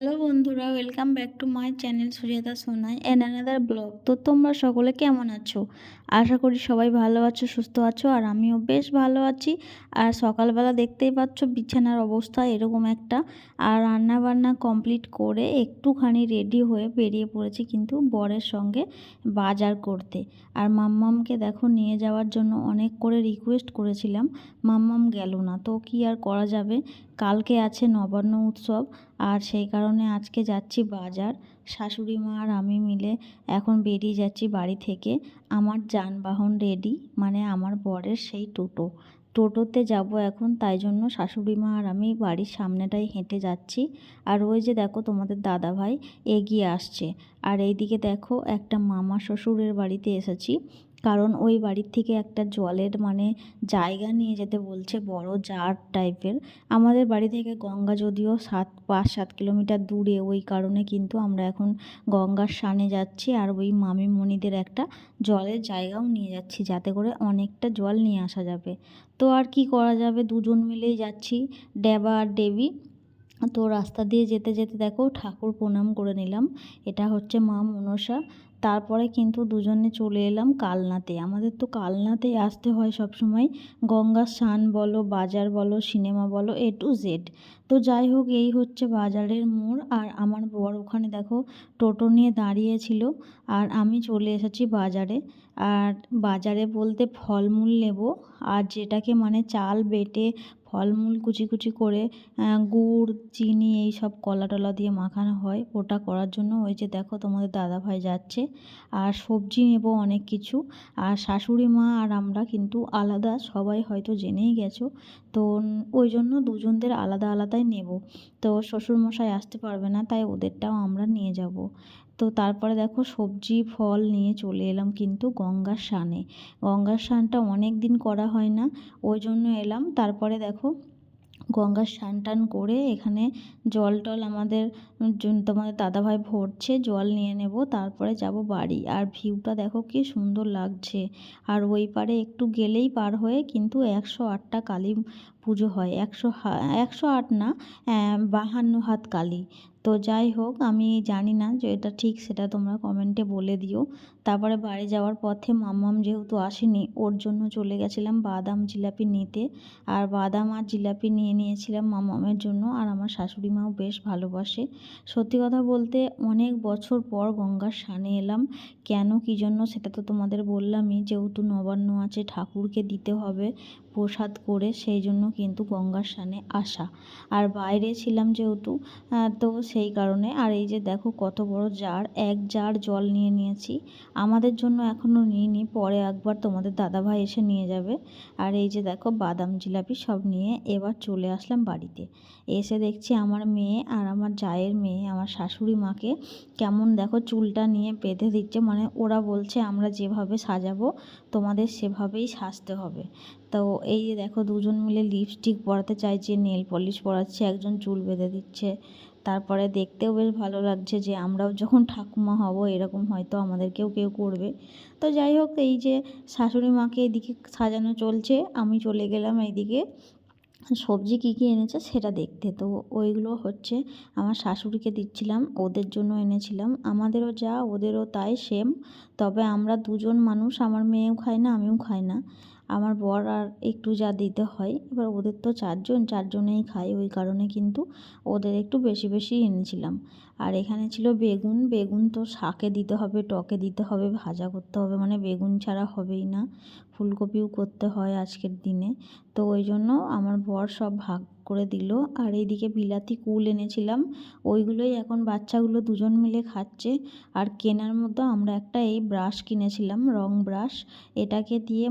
Hello বন্ধুরা welcome back to my channel Sujata Sonai and another vlog তো তোমরা সকলে কেমন আছো? আশা করি সবাই ভালো আছো, সুস্থ আছো, আর আমিও বেশ ভালো আছি। আর সকালবেলা দেখতেই পাচ্ছ বিছানার অবস্থা এরকম একটা। আর রান্না বান্না কমপ্লিট করে একটুখানি রেডি হয়ে বেরিয়ে পড়েছি কিন্তু বরের সঙ্গে বাজার করতে। আর মাম্মামকে দেখো নিয়ে যাওয়ার জন্য অনেক করে রিকোয়েস্ট করেছিলাম, মাম্মাম গেল না। তো কি আর করা যাবে? কালকে আছে নবান্ন উৎসব, আর সেই কারণে আজকে যাচ্ছি বাজার। শাশুড়ি মা আর আমি মিলে এখন বেরিয়ে যাচ্ছি বাড়ি থেকে। আমার যানবাহন রেডি মানে আমার বরের সেই টোটো। টোটোতে যাব এখন, তাই জন্য শাশুড়ি মা আর আমি বাড়ির সামনেটাই হেঁটে যাচ্ছি। আর ওই যে দেখো তোমাদের দাদা ভাই এগিয়ে আসছে। আর এইদিকে দেখো একটা মামা শ্বশুরের বাড়িতে এসেছি। কারণ ওই বাড়ির থেকে একটা জলের মানে জায়গা নিয়ে যেতে বলছে বড় জার টাইপের। আমাদের বাড়ি থেকে গঙ্গা যদিও সাত, পাঁচ, সাত কিলোমিটার দূরে, ওই কারণে কিন্তু আমরা এখন গঙ্গার সানে যাচ্ছি আর ওই মামিমণিদের একটা জলের জায়গাও নিয়ে যাচ্ছি যাতে করে অনেকটা জল নিয়ে আসা যাবে। তো আর কি করা যাবে? দুজন মিলেই যাচ্ছি ডেবা আর দেবী তো রাস্তা দিয়ে যেতে যেতে দেখো ঠাকুর প্রণাম করে নিলাম। এটা হচ্ছে মা মনসা। তারপরে কিন্তু দুজনে চলে এলাম কালনাতে। আমাদের তো কালনাতেই আসতে হয় সব সময় গঙ্গার স্নান বলো, বাজার বলো, সিনেমা বলো এ টু জেড তো যাই হোক, এই হচ্ছে বাজারের মোড়। আর আমার বর ওখানে দেখো টোটো নিয়ে দাঁড়িয়েছিল আর আমি চলে এসেছি বাজারে। আর বাজারে বলতে ফলমূল নেব। আর যেটাকে মানে চাল বেটে ফলমূল কুচি কুচি করে গুড়, চিনি এই সব কলা টলা দিয়ে মাখানো হয়, ওটা করার জন্য ওই যে দেখো তোমাদের দাদাভাই যাচ্ছে। আর সবজি নেব অনেক কিছু। আর শাশুড়ি মা আর আমরা কিন্তু আলাদা, সবাই হয়তো জেনেই গেছো। তো ওই জন্য দুজনদের আলাদা আলাদাই নেব। তো শ্বশুরমশাই আসতে পারবে না, তাই ওদেরটাও আমরা নিয়ে যাব। তো তারপরে দেখো সবজি, ফল নিয়ে চলে এলাম কিন্তু গঙ্গার সানে গঙ্গার স্নানটা অনেক দিন করা হয় না, ওই জন্য এলাম। তারপরে দেখো গঙ্গার স্নান টান করে এখানে জল টল আমাদের তোমাদের দাদাভাই ভরছে, জল নিয়ে নেব, তারপরে যাব বাড়ি। আর ভিউটা দেখো কি সুন্দর লাগছে। আর ওই পারে একটু গেলেই পার হয়ে কিন্তু একশো আটটা কালী পুজো হয়। একশো হা, একশো আট না বাহান্ন হাত কালী। তো যাই হোক, আমি জানি না যে এটা ঠিক, সেটা তোমরা কমেন্টে বলে দিও। তারপরে বাড়ি যাওয়ার পথে মাম্মাম যেহেতু আসেনি, ওর জন্য চলে গেছিলাম বাদাম জিলাপি নিতে। আর বাদাম আর জিলাপি নিয়ে নিয়েছিলাম মামামের জন্য, আর আমার শাশুড়ি মাও বেশ ভালোবাসে। সত্যি কথা বলতে, অনেক বছর পর গঙ্গার সানে এলাম। কেন কী জন্য সেটা তো তোমাদের বললামই, যেহেতু নবান্ন আছে, ঠাকুরকে দিতে হবে প্রসাদ করে, সেই জন্য কিন্তু গঙ্গার সানে আসা। আর বাইরে ছিলাম যেহেতু তো সেই কারণে। আর এই যে দেখো কত বড় জার, এক জার জল নিয়ে নিয়েছি। আমাদের জন্য এখনও নিইনি, পরে একবার তোমাদের দাদাভাই এসে নিয়ে যাবে। আর এই যে দেখো বাদাম, জিলাপি সব নিয়ে এবার চলে আসলাম বাড়িতে। এসে দেখছি আমার মেয়ে আর আমার জায়ের মেয়ে, আমার শাশুড়ি মাকে কেমন দেখো চুলটা নিয়ে বেঁধে দিচ্ছে। মানে ওরা বলছে, আমরা যেভাবে সাজাবো, তোমাদের সেভাবেই সাজতে হবে। তো এই যে দেখো দুজন মিলে লিপস্টিক পরাতে চাইছে নেল পলিশ পরাচ্ছে, একজন চুল বেঁধে দিচ্ছে। তারপরে দেখতেও বেশ ভালো লাগছে যে আমরাও যখন ঠাকুমা হব, এরকম হয়তো আমাদেরকেও কেউ করবে। তো যাই হোক, এই যে শাশুড়ি মাকে এদিকে সাজানো চলছে, আমি চলে গেলাম এইদিকে। সবজি কী কী এনেছে সেটা দেখতে। তো ওইগুলো হচ্ছে আমার শাশুড়িকে দিচ্ছিলাম, ওদের জন্য এনেছিলাম। আমাদেরও যা, ওদেরও তাই সেম তবে আমরা দুজন মানুষ, আমার মেয়েও খায় না, আমিও খাই না। আমার বর আর একটু যা দিতে হয়, এবার ওদের তো চারজন, চারজনেই খায় ওই কারণে কিন্তু ওদের একটু বেশি বেশি এনেছিলাম। আর এখানে ছিল বেগুন বেগুন তো শাকে দিতে হবে, টকে দিতে হবে, ভাজা করতে হবে মানে বেগুন ছাড়া হবেই না, ফুলকপিও করতে হয় আজকের দিনে। তো ওই জন্য আমার বর সব ভাগ করে দিল, আর এইদিকে বিলাতি কুল এনেছিলাম, ওইগুলোই এখন বাচ্চাগুলো দুজন মিলে খাচ্ছে, আর কেনার মধ্যে আমরা একটা এই ব্রাশ কিনেছিলাম, রং ব্রাশ, এটাকে দিয়ে